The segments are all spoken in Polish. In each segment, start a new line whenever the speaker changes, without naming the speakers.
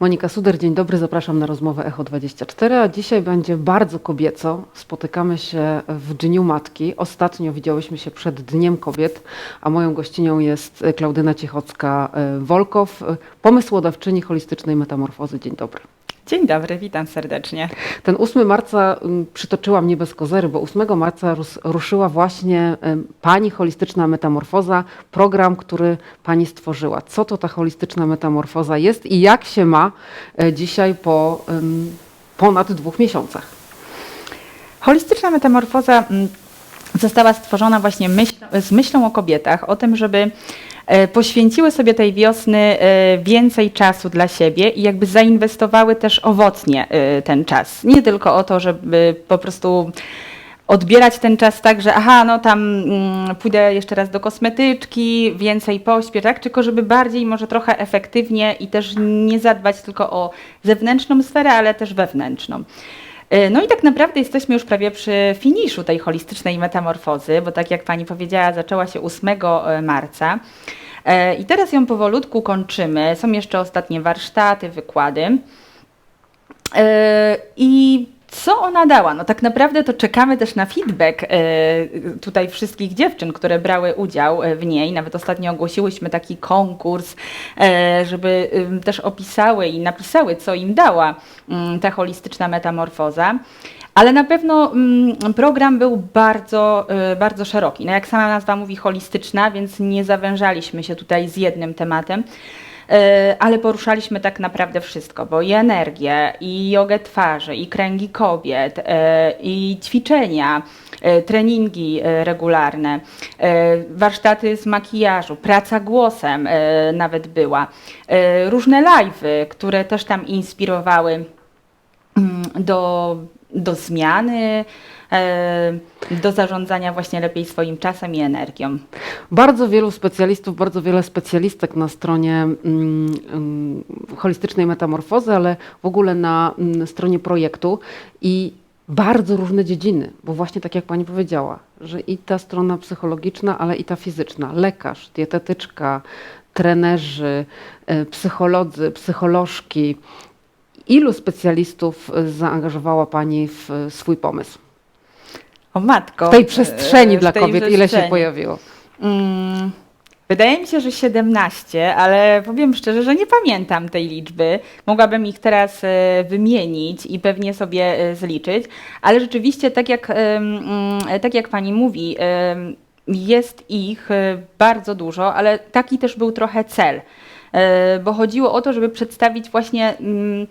Monika Suder, dzień dobry, zapraszam na rozmowę Echo 24, a dzisiaj będzie bardzo kobieco. Spotykamy się w Dniu Matki. Ostatnio widziałyśmy się przed Dniem Kobiet, a moją gościnią jest Klaudyna Ciechocka-Wolkow, pomysłodawczyni holistycznej metamorfozy. Dzień dobry.
Dzień dobry, witam serdecznie.
Ten 8 marca mm, przytoczyłam nie bez kozery, bo 8 marca rus- ruszyła właśnie Pani holistyczna metamorfoza, program, który Pani stworzyła. Co to ta holistyczna metamorfoza jest i jak się ma e, dzisiaj po ponad dwóch miesiącach?
Holistyczna metamorfoza mm, została stworzona właśnie myśl, z myślą o kobietach, o tym, żeby poświęciły sobie tej wiosny e, więcej czasu dla siebie i jakby zainwestowały też owocnie e, ten czas. Nie tylko o to, żeby po prostu odbierać ten czas tak, że aha, no tam mm, pójdę jeszcze raz do kosmetyczki, więcej pośpię, tak? Tylko żeby bardziej może trochę efektywnie i też nie zadbać tylko o zewnętrzną sferę, ale też wewnętrzną. Y, No i tak naprawdę jesteśmy już prawie przy finiszu tej holistycznej metamorfozy, bo tak jak Pani powiedziała, zaczęła się 8 marca. E, I teraz ją powolutku kończymy. Są jeszcze ostatnie warsztaty, wykłady. E, I co ona dała? No tak naprawdę to czekamy też na feedback e, tutaj wszystkich dziewczyn, które brały udział e, w niej. Nawet ostatnio ogłosiłyśmy taki konkurs, e, żeby też opisały i napisały, co im dała mm, ta holistyczna metamorfoza. Ale na pewno mm, program był bardzo, bardzo szeroki. No jak sama nazwa mówi, holistyczna, więc nie zawężaliśmy się tutaj z jednym tematem. E, ale poruszaliśmy tak naprawdę wszystko, bo i energię, i jogę twarzy, i kręgi kobiet, e, i ćwiczenia, e, treningi regularne, warsztaty z makijażu, praca głosem nawet była, różne live'y, które też tam inspirowały mm, do, do zmiany, do zarządzania właśnie lepiej swoim czasem i energią.
Bardzo wielu specjalistów, bardzo wiele specjalistek na stronie mm, mm, holistycznej metamorfozy, ale w ogóle na mm, stronie projektu i bardzo różne dziedziny, bo właśnie tak jak Pani powiedziała, że i ta strona psychologiczna, ale i ta fizyczna, lekarz, dietetyczka, trenerzy, e, psycholodzy, psycholożki. Ilu specjalistów e, zaangażowała Pani w e, swój pomysł?
O matko.
W tej przestrzeni
e, w
dla
tej
kobiet, ile się
przestrzeni.
pojawiło?
Mm, Wydaje mi się, że 17, ale powiem szczerze, że nie pamiętam tej liczby. Mogłabym ich teraz e, wymienić i pewnie sobie e, zliczyć, ale rzeczywiście, tak jak, mm, tak jak pani mówi, jest ich bardzo dużo, ale taki też był trochę cel, bo chodziło o to, żeby przedstawić właśnie mm,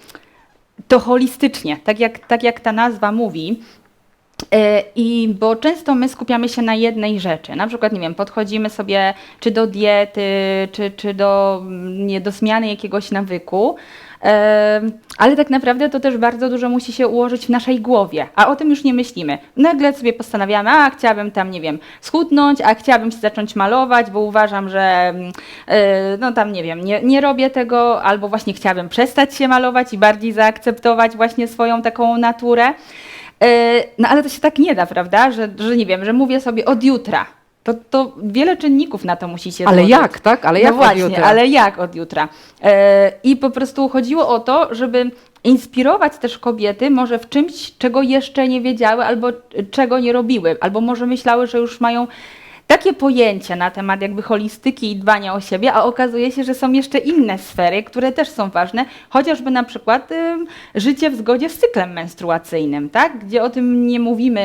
to holistycznie, tak jak, tak jak ta nazwa mówi. E, I bo często my skupiamy się na jednej rzeczy. Na przykład, nie wiem, podchodzimy sobie czy do diety, czy, czy do, mm, nie, do zmiany jakiegoś nawyku. E, Ale tak naprawdę to też bardzo dużo musi się ułożyć w naszej głowie, a o tym już nie myślimy. Nagle sobie postanawiamy, a chciałabym tam, nie wiem, schudnąć, a chciałabym się zacząć malować, bo uważam, że mm, e, no tam, nie wiem, nie, nie robię tego, albo właśnie chciałabym przestać się malować i bardziej zaakceptować właśnie swoją taką naturę. E, No ale to się tak nie da, prawda? Że, że nie wiem, że mówię sobie od jutra. To, to wiele czynników na to musi się
Ale
złożyć.
jak, tak? Ale jak
no
od
właśnie,
jutra?
ale jak od jutra? E, I po prostu chodziło o to, żeby inspirować też kobiety może w czymś, czego jeszcze nie wiedziały, albo czego nie robiły, albo może myślały, że już mają takie pojęcie na temat jakby holistyki i dbania o siebie, a okazuje się, że są jeszcze inne sfery, które też są ważne, chociażby na przykład ym, życie w zgodzie z cyklem menstruacyjnym, tak? gdzie o tym nie mówimy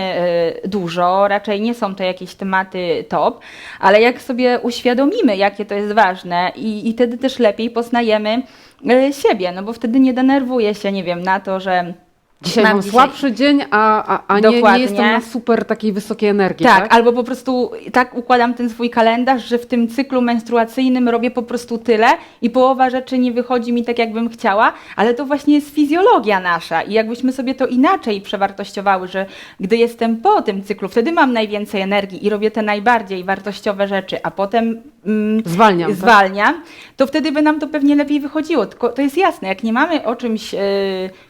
y, dużo, raczej nie są to jakieś tematy top, ale jak sobie uświadomimy, jakie to jest ważne i, i wtedy też lepiej poznajemy y, siebie, no bo wtedy nie denerwuję się, nie wiem, na to, że
Dzisiaj mam,
dzisiaj-
słabszy dzień, a, a, a nie, nie jestem na super takiej wysokiej energii.
Tak,
Tak,
albo po prostu tak układam ten swój kalendarz, że w tym cyklu menstruacyjnym robię po prostu tyle i połowa rzeczy nie wychodzi mi tak, jakbym chciała, ale to właśnie jest fizjologia nasza i jakbyśmy sobie to inaczej przewartościowały, że gdy jestem po tym cyklu, wtedy mam najwięcej energii i robię te najbardziej wartościowe rzeczy, a potem mm,
Zwalniam, tak?
zwalniam, to wtedy by nam to pewnie lepiej wychodziło. Tylko to jest jasne, jak nie mamy o czymś e,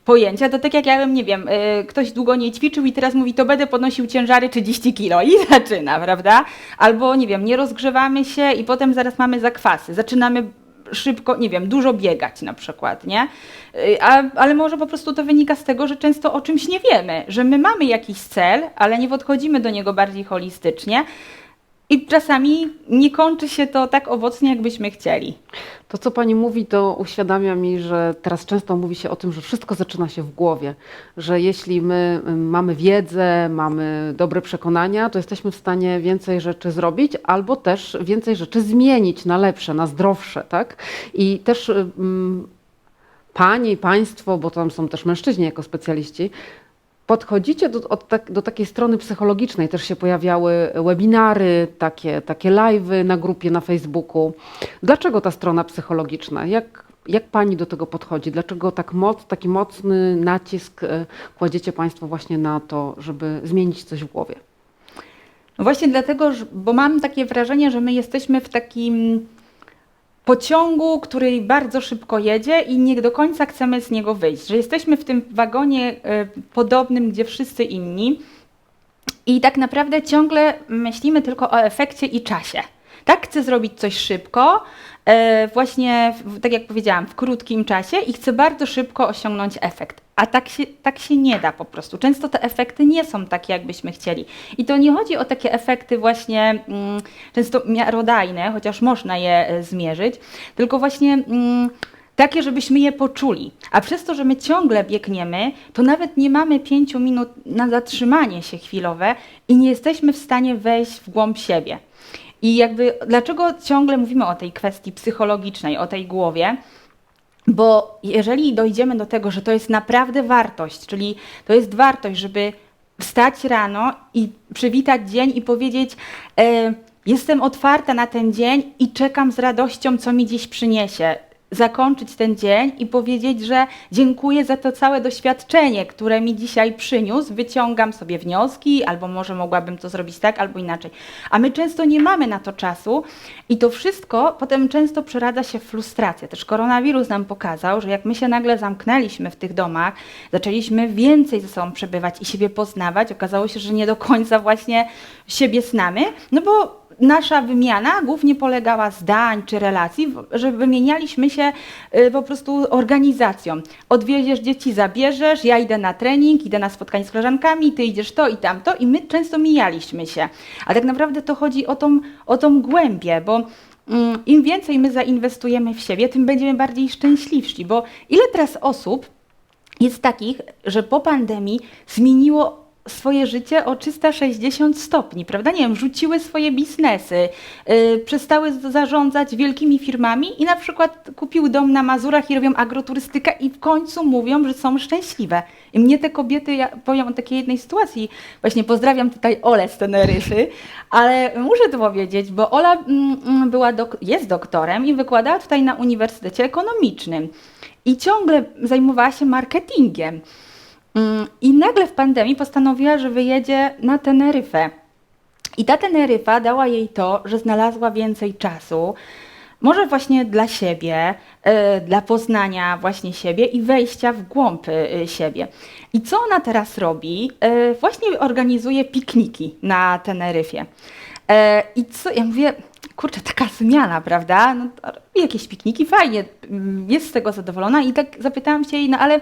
pojęcia, to tak jak ja bym, nie wiem, e, ktoś długo nie ćwiczył i teraz mówi, to będę podnosił ciężary 30 kilo i zaczyna, prawda? Albo, nie wiem, nie rozgrzewamy się i potem zaraz mamy zakwasy. Zaczynamy szybko, nie wiem, dużo biegać na przykład, nie? Y, A, ale może po prostu to wynika z tego, że często o czymś nie wiemy, że my mamy jakiś cel, ale nie podchodzimy do niego bardziej holistycznie i czasami nie kończy się to tak owocnie, jakbyśmy chcieli.
To, co pani mówi, to uświadamia mi, że teraz często mówi się o tym, że wszystko zaczyna się w głowie. Że jeśli my y, mamy wiedzę, mamy dobre przekonania, to jesteśmy w stanie więcej rzeczy zrobić, albo też więcej rzeczy zmienić na lepsze, na zdrowsze, tak? I też mm, panie i państwo, bo tam są też mężczyźni jako specjaliści, Podchodzicie do, od tak, do takiej strony psychologicznej, też się pojawiały webinary, takie, takie live'y na grupie na Facebooku. Dlaczego ta strona psychologiczna? Jak, jak pani do tego podchodzi? Dlaczego tak moc, taki mocny nacisk e, kładziecie państwo właśnie na to, żeby zmienić coś w głowie?
No właśnie dlatego, bo mam takie wrażenie, że my jesteśmy w takim pociągu, który bardzo szybko jedzie i nie do końca chcemy z niego wyjść. Że jesteśmy w tym wagonie e, podobnym, gdzie wszyscy inni i tak naprawdę ciągle myślimy tylko o efekcie i czasie. Tak, chcę zrobić coś szybko, e, właśnie, tak jak powiedziałam, w krótkim czasie i chcę bardzo szybko osiągnąć efekt. A tak się, tak się nie da po prostu. Często te efekty nie są takie, jakbyśmy chcieli. I to nie chodzi o takie efekty właśnie mm, często miarodajne, chociaż można je e, zmierzyć, tylko właśnie mm, takie, żebyśmy je poczuli. A przez to, że my ciągle biegniemy, to nawet nie mamy pięciu minut na zatrzymanie się chwilowe i nie jesteśmy w stanie wejść w głąb siebie. I jakby dlaczego ciągle mówimy o tej kwestii psychologicznej, o tej głowie? Bo jeżeli dojdziemy do tego, że to jest naprawdę wartość, czyli to jest wartość, żeby wstać rano i przywitać dzień i powiedzieć: e, Jestem otwarta na ten dzień i czekam z radością, co mi dziś przyniesie. Zakończyć ten dzień i powiedzieć, że dziękuję za to całe doświadczenie, które mi dzisiaj przyniósł. Wyciągam sobie wnioski, albo może mogłabym to zrobić tak, albo inaczej. A my często nie mamy na to czasu i to wszystko potem często przeradza się w frustrację. Też koronawirus nam pokazał, że jak my się nagle zamknęliśmy w tych domach, zaczęliśmy więcej ze sobą przebywać i siebie poznawać, okazało się, że nie do końca właśnie siebie znamy, no bo nasza wymiana głównie polegała zdań czy relacji, że wymienialiśmy się y, po prostu organizacją. Odwieziesz dzieci, zabierzesz, ja idę na trening, idę na spotkanie z koleżankami, ty idziesz to i tamto i my często mijaliśmy się. A tak naprawdę to chodzi o tą, o tą głębię, bo mm, im więcej my zainwestujemy w siebie, tym będziemy bardziej szczęśliwsi, bo ile teraz osób jest takich, że po pandemii zmieniło swoje życie o 360 stopni, prawda? Nie wiem, rzuciły swoje biznesy, yy, przestały zarządzać wielkimi firmami i na przykład kupiły dom na Mazurach i robią agroturystykę i w końcu mówią, że są szczęśliwe. I mnie te kobiety, ja powiem o takiej jednej sytuacji, właśnie pozdrawiam tutaj Olę z Teneryfy, ale muszę to powiedzieć, bo Ola mm, mm, była dok- jest doktorem i wykładała tutaj na Uniwersytecie Ekonomicznym i ciągle zajmowała się marketingiem. I nagle w pandemii postanowiła, że wyjedzie na Teneryfę. I ta Teneryfa dała jej to, że znalazła więcej czasu, może właśnie dla siebie, e, dla poznania właśnie siebie i wejścia w głąb e, siebie. I co ona teraz robi? E, Właśnie organizuje pikniki na Teneryfie. I co, ja mówię, kurczę, taka zmiana, prawda? No, jakieś pikniki, fajnie, mm, jest z tego zadowolona i tak zapytałam się jej, no ale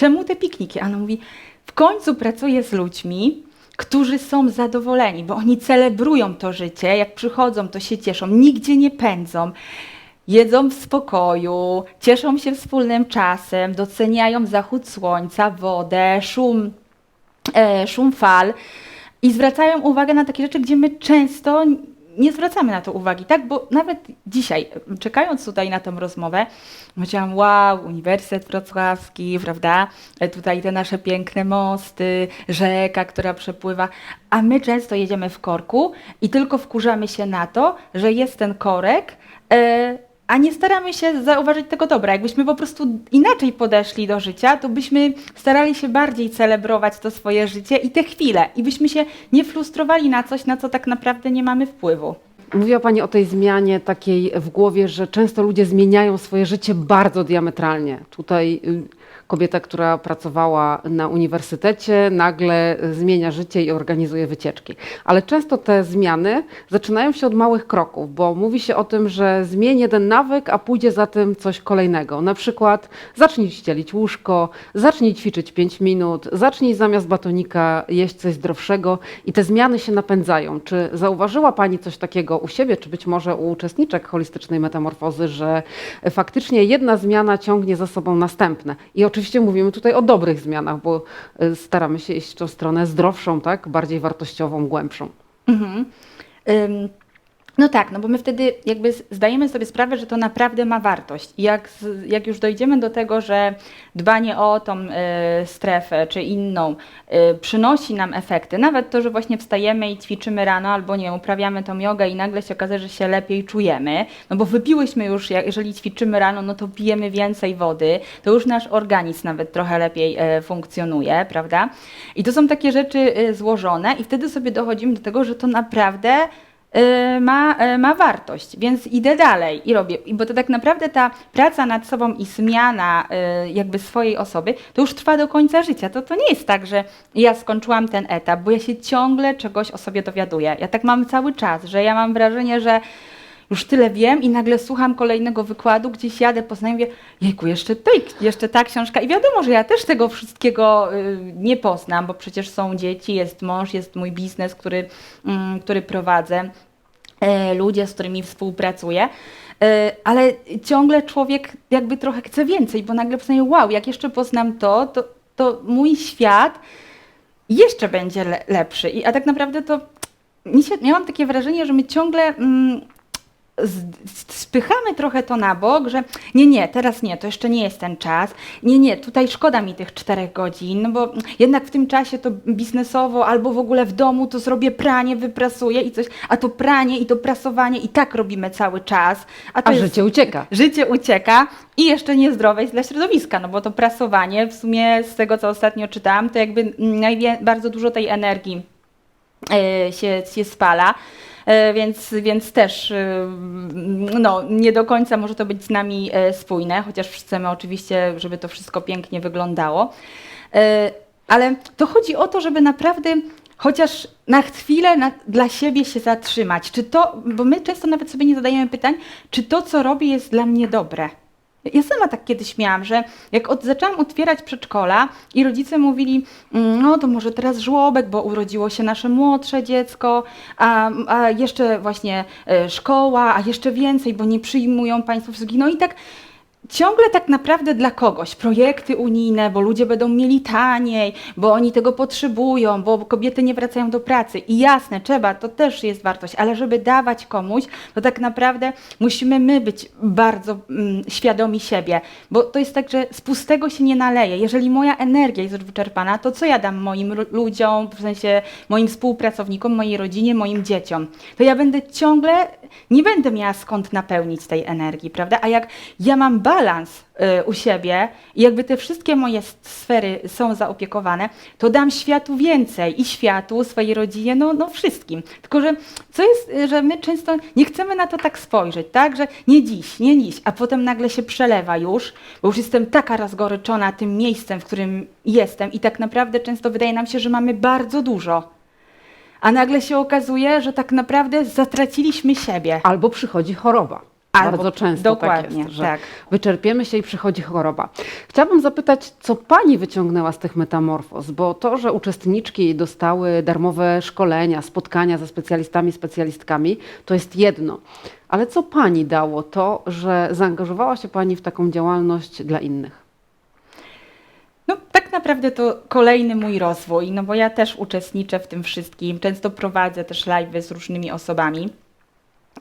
czemu te pikniki? A Ona mówi, w końcu pracuję z ludźmi, którzy są zadowoleni, bo oni celebrują to życie, jak przychodzą, to się cieszą, nigdzie nie pędzą. Jedzą w spokoju, cieszą się wspólnym czasem, doceniają zachód słońca, wodę, szum, e, szum fal i zwracają uwagę na takie rzeczy, gdzie my często nie zwracamy na to uwagi, tak? Bo nawet dzisiaj, czekając tutaj na tę rozmowę, myślałam, wow, Uniwersytet Wrocławski, prawda? E, Tutaj te nasze piękne mosty, rzeka, która przepływa, a my często jedziemy w korku i tylko wkurzamy się na to, że jest ten korek, e, a nie staramy się zauważyć tego dobra. Jakbyśmy po prostu inaczej podeszli do życia, to byśmy starali się bardziej celebrować to swoje życie i te chwile. I byśmy się nie frustrowali na coś, na co tak naprawdę nie mamy wpływu.
Mówiła Pani o tej zmianie takiej w głowie, że często ludzie zmieniają swoje życie bardzo diametralnie. Tutaj y, kobieta, która pracowała na uniwersytecie, nagle zmienia życie i organizuje wycieczki. Ale często te zmiany zaczynają się od małych kroków, bo mówi się o tym, że zmień jeden nawyk, a pójdzie za tym coś kolejnego. Na przykład zacznij ścielić łóżko, zacznij ćwiczyć 5 minut, zacznij zamiast batonika jeść coś zdrowszego i te zmiany się napędzają. Czy zauważyła Pani coś takiego u siebie, czy być może u uczestniczek holistycznej metamorfozy, że faktycznie jedna zmiana ciągnie za sobą następne? I oczywiście mówimy tutaj o dobrych zmianach, bo y, staramy się iść w tą stronę zdrowszą, tak? bardziej wartościową, głębszą.
Mhm. No tak, no bo my wtedy jakby zdajemy sobie sprawę, że to naprawdę ma wartość. Jak, jak już dojdziemy do tego, że dbanie o tą y, strefę czy inną y, przynosi nam efekty, nawet to, że właśnie wstajemy i ćwiczymy rano albo nie, uprawiamy tą jogę i nagle się okazuje, że się lepiej czujemy, no bo wypiłyśmy już, jeżeli ćwiczymy rano, no to pijemy więcej wody, to już nasz organizm nawet trochę lepiej e, funkcjonuje, prawda? I to są takie rzeczy e, złożone i wtedy sobie dochodzimy do tego, że to naprawdę y, ma, y, ma wartość, więc idę dalej i robię. Bo to tak naprawdę ta praca nad sobą i zmiana y, jakby swojej osoby, to już trwa do końca życia. To, to nie jest tak, że ja skończyłam ten etap, bo ja się ciągle czegoś o sobie dowiaduję. Ja tak mam cały czas, że ja mam wrażenie, że już tyle wiem i nagle słucham kolejnego wykładu, gdzieś jadę, poznaję, mówię, jejku, jeszcze, tej, jeszcze ta książka. I wiadomo, że ja też tego wszystkiego y, nie poznam, bo przecież są dzieci, jest mąż, jest mój biznes, który, mm, który prowadzę, e, ludzie, z którymi współpracuję. E, Ale ciągle człowiek jakby trochę chce więcej, bo nagle poznaje, wow, jak jeszcze poznam to, to, to mój świat jeszcze będzie le lepszy. I, a tak naprawdę to się, miałam takie wrażenie, że my ciągle mm, spychamy trochę to na bok, że nie, nie, teraz nie, to jeszcze nie jest ten czas. Nie, nie, tutaj szkoda mi tych czterech godzin, no bo jednak w tym czasie to biznesowo albo w ogóle w domu to zrobię pranie, wyprasuję i coś, a to pranie i to prasowanie i tak robimy cały czas. A,
A
jest,
życie ucieka.
Życie ucieka i jeszcze niezdrowe jest dla środowiska, no bo to prasowanie w sumie z tego, co ostatnio czytałam, to jakby bardzo dużo tej energii się, się spala. E, Więc, więc też e, no, nie do końca może to być z nami e, spójne, chociaż chcemy oczywiście, żeby to wszystko pięknie wyglądało. E, Ale to chodzi o to, żeby naprawdę chociaż na chwilę na, dla siebie się zatrzymać. Czy to, bo my często nawet sobie nie zadajemy pytań, czy to, co robię, jest dla mnie dobre. Ja sama tak kiedyś miałam, że jak od, zaczęłam otwierać przedszkola i rodzice mówili, "Mm, no to może teraz żłobek, bo urodziło się nasze młodsze dziecko, a, a jeszcze właśnie e, szkoła, a jeszcze więcej, bo nie przyjmują państwo wszystkich. No i tak ciągle tak naprawdę dla kogoś. Projekty unijne, bo ludzie będą mieli taniej, bo oni tego potrzebują, bo kobiety nie wracają do pracy. I jasne, trzeba, to też jest wartość, ale żeby dawać komuś, to tak naprawdę musimy my być bardzo mm, świadomi siebie, bo to jest tak, że z pustego się nie naleje. Jeżeli moja energia jest wyczerpana, to co ja dam moim ludziom, w sensie moim współpracownikom, mojej rodzinie, moim dzieciom? To ja będę ciągle, nie będę miała skąd napełnić tej energii, prawda? A jak ja mam balans y, u siebie i jakby te wszystkie moje sfery są zaopiekowane, to dam światu więcej i światu, swojej rodzinie, no, no wszystkim. Tylko, że co jest, y, że my często nie chcemy na to tak spojrzeć, tak? Że nie dziś, nie dziś, a potem nagle się przelewa już, bo już jestem taka rozgoryczona tym miejscem, w którym jestem i tak naprawdę często wydaje nam się, że mamy bardzo dużo. A nagle się okazuje, że tak naprawdę zatraciliśmy siebie.
Albo przychodzi choroba.
Albo-
Bardzo często
dokładnie,
tak jest, że
tak.
wyczerpiemy się i przychodzi choroba. Chciałabym zapytać, co Pani wyciągnęła z tych metamorfoz, bo to, że uczestniczki dostały darmowe szkolenia, spotkania ze specjalistami, specjalistkami, to jest jedno. Ale co Pani dało to, że zaangażowała się Pani w taką działalność dla innych?
No, tak naprawdę to kolejny mój rozwój, no bo ja też uczestniczę w tym wszystkim. Często prowadzę też live z różnymi osobami.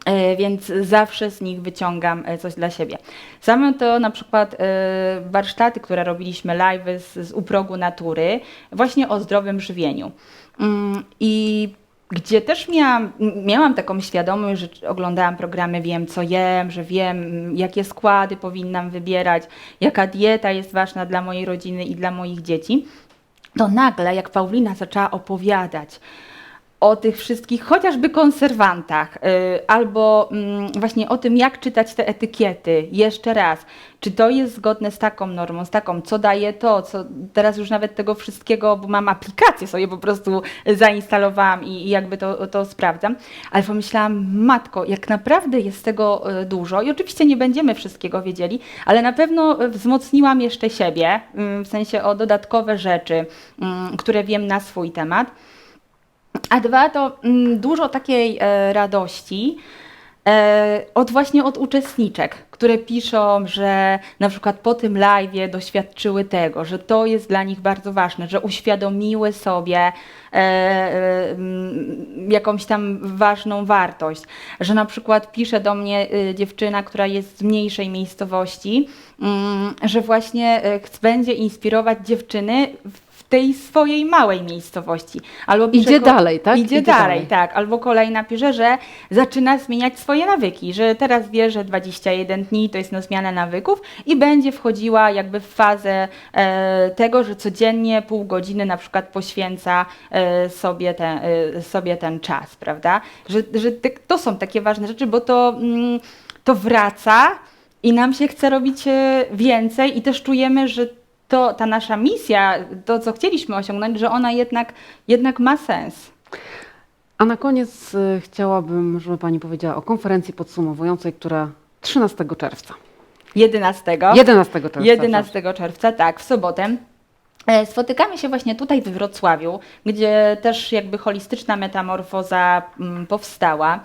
E, Więc zawsze z nich wyciągam e, coś dla siebie. Same to na przykład e, warsztaty, które robiliśmy live z, z uprogu natury, właśnie o zdrowym żywieniu. Mm, I gdzie też miałam, miałam taką świadomość, że oglądałam programy Wiem co jem, że wiem jakie składy powinnam wybierać, jaka dieta jest ważna dla mojej rodziny i dla moich dzieci, to nagle jak Paulina zaczęła opowiadać o tych wszystkich chociażby konserwantach, y, albo mm, właśnie o tym, jak czytać te etykiety jeszcze raz. Czy to jest zgodne z taką normą, z taką, co daje to, co teraz już nawet tego wszystkiego, bo mam aplikację sobie po prostu zainstalowałam i, jakby to, to sprawdzam. Ale pomyślałam, matko, jak naprawdę jest tego y, dużo i oczywiście nie będziemy wszystkiego wiedzieli, ale na pewno wzmocniłam jeszcze siebie, y, w sensie o dodatkowe rzeczy, y, które wiem na swój temat. A dwa to mm, dużo takiej e, radości e, od właśnie od uczestniczek, które piszą, że na przykład po tym live'ie doświadczyły tego, że to jest dla nich bardzo ważne, że uświadomiły sobie e, mm, jakąś tam ważną wartość, że na przykład pisze do mnie dziewczyna, która jest z mniejszej miejscowości, mm, że właśnie będzie inspirować dziewczyny w tej swojej małej miejscowości. Albo
Idzie dalej, tak?
Idzie,
Idzie
dalej,
dalej.
tak. Albo kolejna pisze, że zaczyna zmieniać swoje nawyki, że teraz wie, że 21 dni to jest no zmiana nawyków i będzie wchodziła jakby w fazę e, tego, że codziennie pół godziny na przykład poświęca e, sobie, ten, e, sobie ten czas, prawda? Że, że te, to są takie ważne rzeczy, bo to, mm, to wraca i nam się chce robić e, więcej i też czujemy, że to, ta nasza misja, to co chcieliśmy osiągnąć, że ona jednak, jednak ma sens.
A na koniec y, chciałabym, żeby Pani powiedziała o konferencji podsumowującej, która 13 czerwca.
11.
11 czerwca.
11 czerwca, tak, w sobotę. E, Spotykamy się właśnie tutaj w Wrocławiu, gdzie też jakby holistyczna metamorfoza mm, powstała.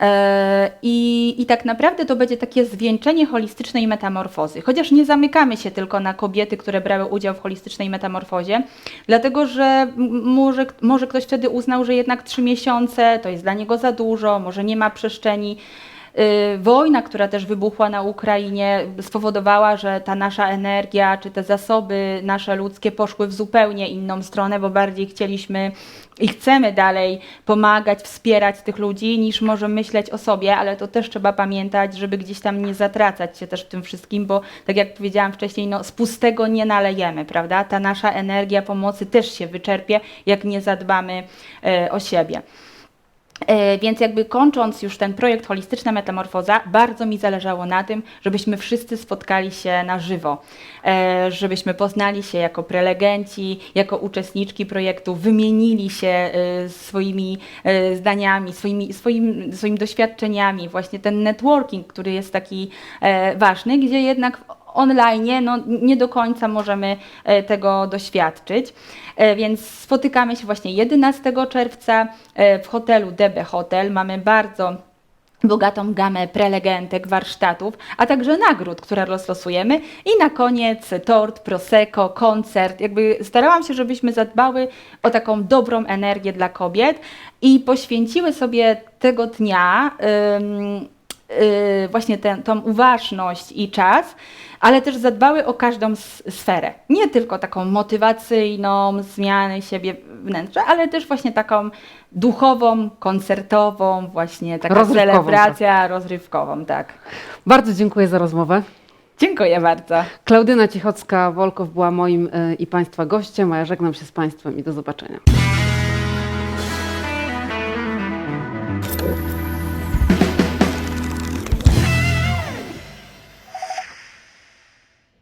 E, I, I tak naprawdę to będzie takie zwieńczenie holistycznej metamorfozy. Chociaż nie zamykamy się tylko na kobiety, które brały udział w holistycznej metamorfozie, dlatego że może, może ktoś wtedy uznał, że jednak trzy miesiące to jest dla niego za dużo, może nie ma przestrzeni. Y, Wojna, która też wybuchła na Ukrainie, spowodowała, że ta nasza energia, czy te zasoby nasze ludzkie poszły w zupełnie inną stronę, bo bardziej chcieliśmy i chcemy dalej pomagać, wspierać tych ludzi, niż może myśleć o sobie, ale to też trzeba pamiętać, żeby gdzieś tam nie zatracać się też w tym wszystkim, bo tak jak powiedziałam wcześniej, no, z pustego nie nalejemy, prawda? Ta nasza energia pomocy też się wyczerpie, jak nie zadbamy e, o siebie. E, Więc jakby kończąc już ten projekt Holistyczna Metamorfoza, bardzo mi zależało na tym, żebyśmy wszyscy spotkali się na żywo, e, żebyśmy poznali się jako prelegenci, jako uczestniczki projektu, wymienili się e, swoimi zdaniami, swoimi, swoim, swoimi doświadczeniami, właśnie ten networking, który jest taki ważny, gdzie jednak online no, nie do końca możemy e, tego doświadczyć. E, Więc spotykamy się właśnie 11 czerwca e, w hotelu DB Hotel. Mamy bardzo bogatą gamę prelegentek, warsztatów, a także nagród, które rozlosujemy i na koniec tort, prosecco, koncert. Jakby starałam się, żebyśmy zadbały o taką dobrą energię dla kobiet i poświęciły sobie tego dnia ym, y, właśnie tę tą uważność i czas, ale też zadbały o każdą sferę. Nie tylko taką motywacyjną, zmiany siebie wnętrza, ale też właśnie taką duchową, koncertową, właśnie taka
Rozrywkową,
celebracja rozrywkową, tak.
Bardzo dziękuję za rozmowę.
Dziękuję bardzo.
Klaudyna Cichocka-Wolkow była moim y, i Państwa gościem, a ja żegnam się z Państwem i do zobaczenia.